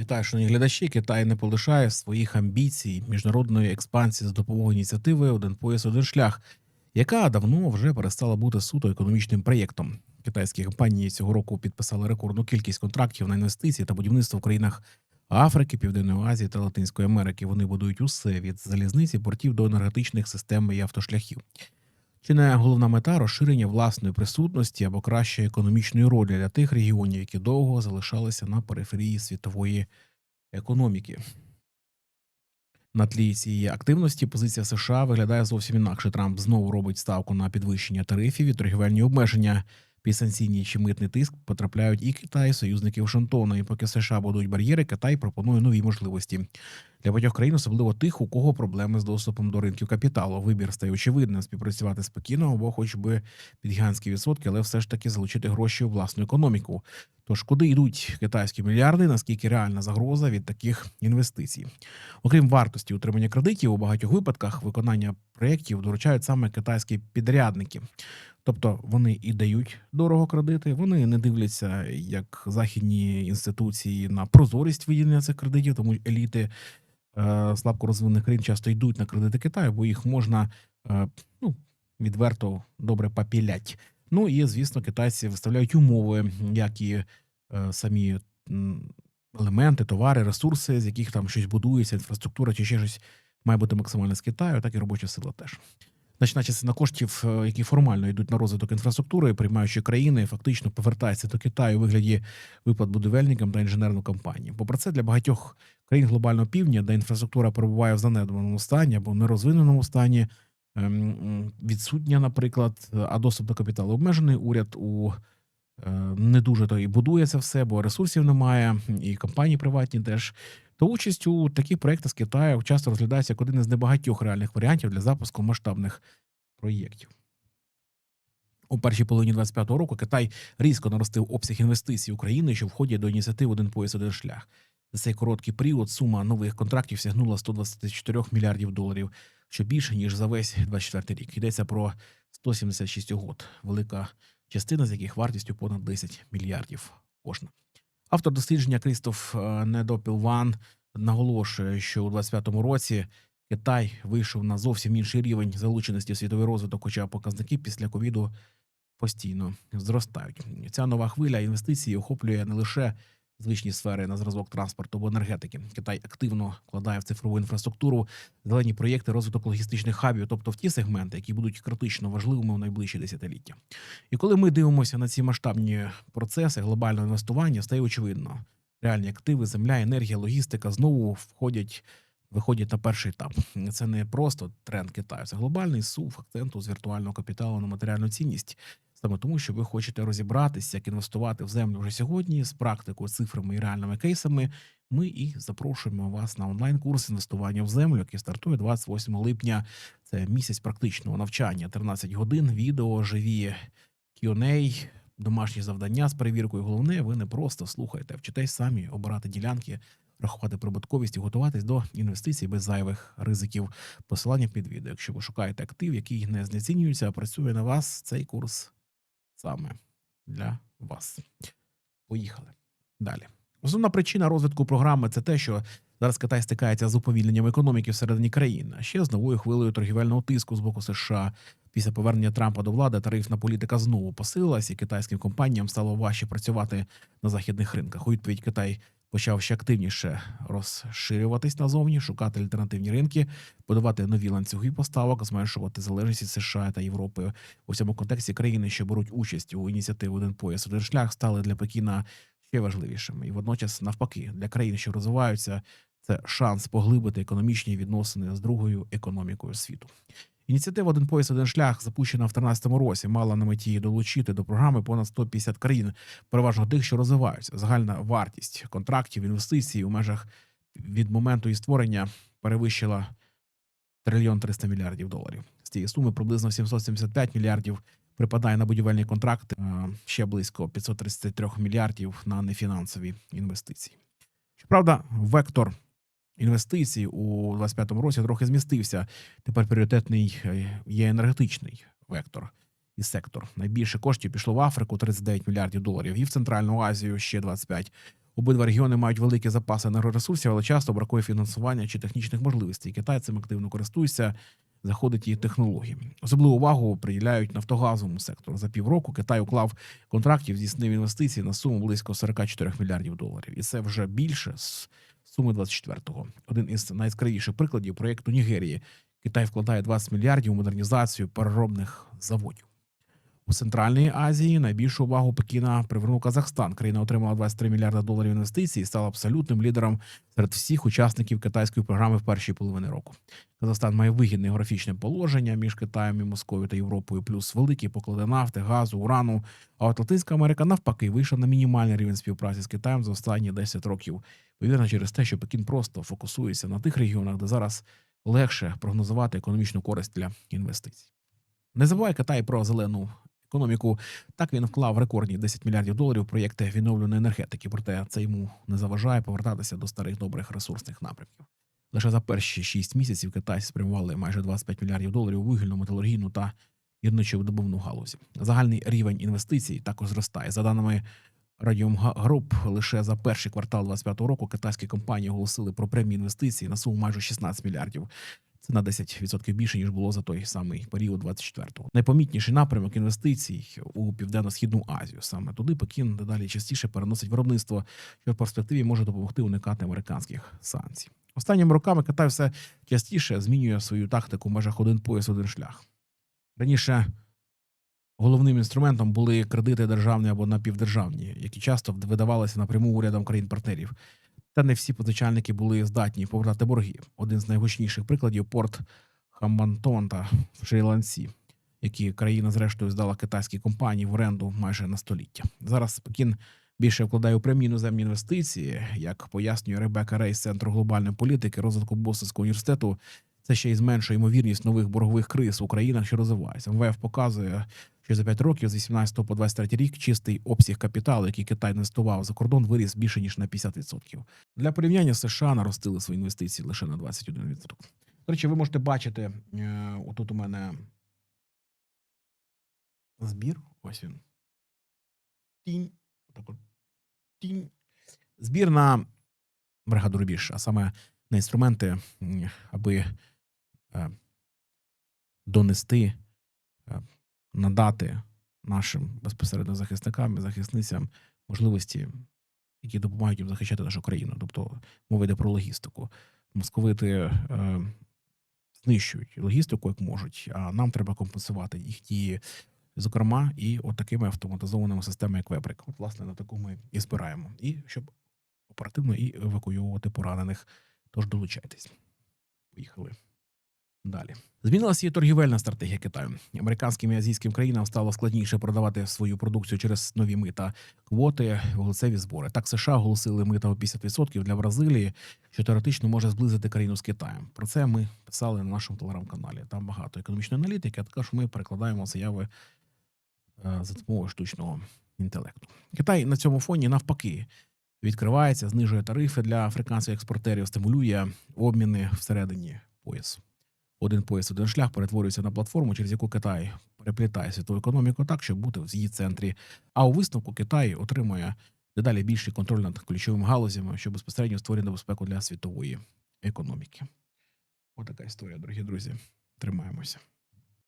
Вітаю, шановні глядачі. Китай не полишає своїх амбіцій міжнародної експансії з допомогою ініціативи Один пояс, один шлях, яка давно вже перестала бути суто економічним проєктом. Китайські компанії цього року підписали рекордну кількість контрактів на інвестиції та будівництво в країнах Африки, Південної Азії та Латинської Америки. Вони будують усе від залізниці, портів до енергетичних систем і автошляхів. Чи не головна мета розширення власної присутності або краще економічної ролі для тих регіонів, які довго залишалися на периферії світової економіки? На тлі цієї активності позиція США виглядає зовсім інакше. Трамп знову робить ставку на підвищення тарифів і торгівельні обмеження. Під санкційний чи митний тиск потрапляють і Китай, і союзники Вашингтона. І поки США будують бар'єри, Китай пропонує нові можливості для багатьох країн, особливо тих, у кого проблеми з доступом до ринків капіталу. Вибір стає очевидним співпрацювати спокійно або хоч би під гігантські відсотки, але все ж таки залучити гроші у власну економіку. Тож куди йдуть китайські мільярди? Наскільки реальна загроза від таких інвестицій? Окрім вартості утримання кредитів, у багатьох випадках виконання проєктів доручають саме китайські підрядники. Тобто вони і дають дорого кредити, вони не дивляться як західні інституції на прозорість виділення цих кредитів, тому еліти слабко розвинених країн часто йдуть на кредити Китаю, бо їх можна е, ну, відверто добре попілять. Ну і звісно, китайці виставляють умови, як і е, самі елементи, товари, ресурси, з яких там щось будується, інфраструктура чи ще щось має бути максимально з Китаю, так і робоча сила теж. Значна частина коштів, е, які формально йдуть на розвиток інфраструктури, приймаючи країни, фактично повертається до Китаю у вигляді виплат будівельникам та інженерну компанію. Попри це, для багатьох країн глобального півдня, де інфраструктура перебуває в занедбаному стані або нерозвиненому стані, ем, відсутня, наприклад, а доступ до капіталу обмежений. Уряд у е, не дуже то і будує це все, бо ресурсів немає, і компанії приватні теж. То участь у таких проєктах з Китаю часто розглядається як один із небагатьох реальних варіантів для запуску масштабних проєктів. У першій половині 25-го року Китай різко наростив обсяг інвестицій України, що входять до ініціативи Один пояс, один шлях. За цей короткий період сума нових контрактів сягнула 124 мільярдів доларів, що більше ніж за весь 24 рік. Йдеться про 176 угод, велика частина з яких вартістю понад 10 мільярдів кожна. Автор дослідження Крістоф е, Недопілван наголошує, що у 25-му році Китай вийшов на зовсім інший рівень залученості в світовий розвиток, хоча показники після ковіду постійно зростають. Ця нова хвиля інвестицій охоплює не лише звичні сфери на зразок транспорту або енергетики. Китай активно вкладає в цифрову інфраструктуру, зелені проєкти, розвиток логістичних хабів, тобто в ті сегменти, які будуть критично важливими в найближчі десятиліття. І коли ми дивимося на ці масштабні процеси глобального інвестування, стає очевидно, реальні активи, земля, енергія, логістика знову входять. Виходять на перший етап. Це не просто тренд Китаю, це глобальний сув акценту з віртуального капіталу на матеріальну цінність. Саме тому, що ви хочете розібратися, як інвестувати в землю вже сьогодні з практикою, цифрами і реальними кейсами. Ми і запрошуємо вас на онлайн-курс інвестування в землю, який стартує 28 липня. Це місяць практичного навчання, 13 годин, відео, живі Q&A, домашні завдання з перевіркою. Головне, ви не просто слухаєте, вчитесь самі обирати ділянки, рахувати прибутковість і готуватись до інвестицій без зайвих ризиків. Посилання під відео. Якщо ви шукаєте актив, який не знецінюється, а працює на вас, цей курс саме для вас. Поїхали далі. Основна причина розвитку програми це те, що зараз Китай стикається з уповільненням економіки всередині країни, а ще з новою хвилею торгівельного тиску з боку США. Після повернення Трампа до влади тарифна політика знову посилилась, і китайським компаніям стало важче працювати на західних ринках. У відповідь Китай почав ще активніше розширюватись назовні, шукати альтернативні ринки, будувати нові ланцюги поставок, зменшувати залежність від США та Європи. У цьому контексті країни, що беруть участь у ініціативі Один пояс, один шлях, стали для Пекіна ще важливішими. І водночас, навпаки, для країн, що розвиваються, це шанс поглибити економічні відносини з другою економікою світу. Ініціатива Один пояс, один шлях, запущена в 2013 році, мала на меті долучити до програми понад 150 країн, переважно тих, що розвиваються. Загальна вартість контрактів, інвестицій у межах від моменту її створення перевищила трильйон 300 мільярдів доларів. З цієї суми приблизно 775 мільярдів припадає на будівельні контракти, ще близько 533 мільярдів на нефінансові інвестиції. Щоправда, вектор інвестицій у 25-му році трохи змістився. Тепер пріоритетний е, є енергетичний вектор і сектор. Найбільше коштів пішло в Африку 39 мільярдів доларів, і в Центральну Азію ще 25. Обидва регіони мають великі запаси енергоресурсів, але часто бракує фінансування чи технічних можливостей. Китай цим активно користується, заходить і технології. Особливу увагу приділяють нафтогазовому сектору. За півроку Китай уклав контрактів, здійснив інвестиції на суму близько 44 мільярдів доларів, і це вже більше з суми 24-го. Один із найяскравіших прикладів проєкту Нігерії. Китай вкладає 20 мільярдів у модернізацію переробних заводів. У Центральній Азії найбільшу увагу Пекіна привернув Казахстан. Країна отримала 23 мільярда доларів інвестицій і стала абсолютним лідером серед всіх учасників китайської програми в першій половині року. Казахстан має вигідне географічне положення між Китаєм і Московією та Європою, плюс великі поклади нафти, газу, урану. А от Латинська Америка навпаки вийшла на мінімальний рівень співпраці з Китаєм за останні 10 років. Повірно, через те, що Пекін просто фокусується на тих регіонах, де зараз легше прогнозувати економічну користь для інвестицій. Не забуває Китай про зелену економіку. Так він вклав рекордні 10 мільярдів доларів в проєкти відновленої енергетики. Проте це йому не заважає повертатися до старих добрих ресурсних напрямків. Лише за перші 6 місяців Китай спрямували майже 25 мільярдів доларів у вугільну, металургійну та гірничодобувну галузі. Загальний рівень інвестицій також зростає. За даними Radium Group, лише за перший квартал 2025 року китайські компанії оголосили про прямі інвестиції на суму майже 16 мільярдів. Це на 10% більше ніж було за той самий період 24-го. Найпомітніший напрямок інвестицій у південно-східну Азію. Саме туди Пекін дедалі частіше переносить виробництво, що в перспективі може допомогти уникати американських санкцій. Останніми роками Китай все частіше змінює свою тактику в межах один пояс, один шлях. Раніше головним інструментом були кредити державні або напівдержавні, які часто видавалися напряму урядам країн-партнерів. Та не всі позичальники були здатні повертати борги. Один з найгучніших прикладів порт Хамбантонта в Шрі-Лансі, які країна зрештою здала китайській компанії в оренду майже на століття. Зараз Пекін більше вкладає у прямі іноземні інвестиції, як пояснює Ребека Рейс центру глобальної політики розвитку Бостонського університету. Це ще й зменшує ймовірність нових боргових криз у країнах, що розвиваються. МВФ показує, що за 5 років з 18 по 23 рік чистий обсяг капіталу, який Китай інвестував за кордон, виріс більше ніж на 50%. Для порівняння США наростили свої інвестиції лише на 21%. До речі, ви можете бачити е, отут у мене збір. Ось він. Тінь. Тінь. Збір на бригаду Рубіж, а саме на інструменти, аби донести, е, надати нашим безпосередньо захисникам і захисницям можливості, які допомагають їм захищати нашу країну. Тобто мова йде про логістику. Московити е, знищують логістику, як можуть, а нам треба компенсувати їх дії, зокрема, і от такими автоматизованими системами, як Вебрик. От, власне, на таку ми і збираємо. І щоб оперативно і евакуювати поранених. Тож долучайтесь. Поїхали. Далі змінилася і торгівельна стратегія Китаю. Американським і азійським країнам стало складніше продавати свою продукцію через нові мита, квоти, вуглецеві збори. Так США оголосили мита у 50% для Бразилії, що теоретично може зблизити країну з Китаєм. Про це ми писали на нашому телеграм-каналі. Там багато економічної аналітики, а також ми перекладаємо заяви е, за допомогою штучного інтелекту. Китай на цьому фоні навпаки відкривається, знижує тарифи для африканських експортерів, стимулює обміни всередині поясу. Один пояс, один шлях перетворюється на платформу, через яку Китай переплітає світову економіку так, щоб бути в її центрі. А у висновку Китай отримує дедалі більший контроль над ключовими галузями, що безпосередньо створює небезпеку для світової економіки. Отака історія, дорогі друзі. Тримаємося.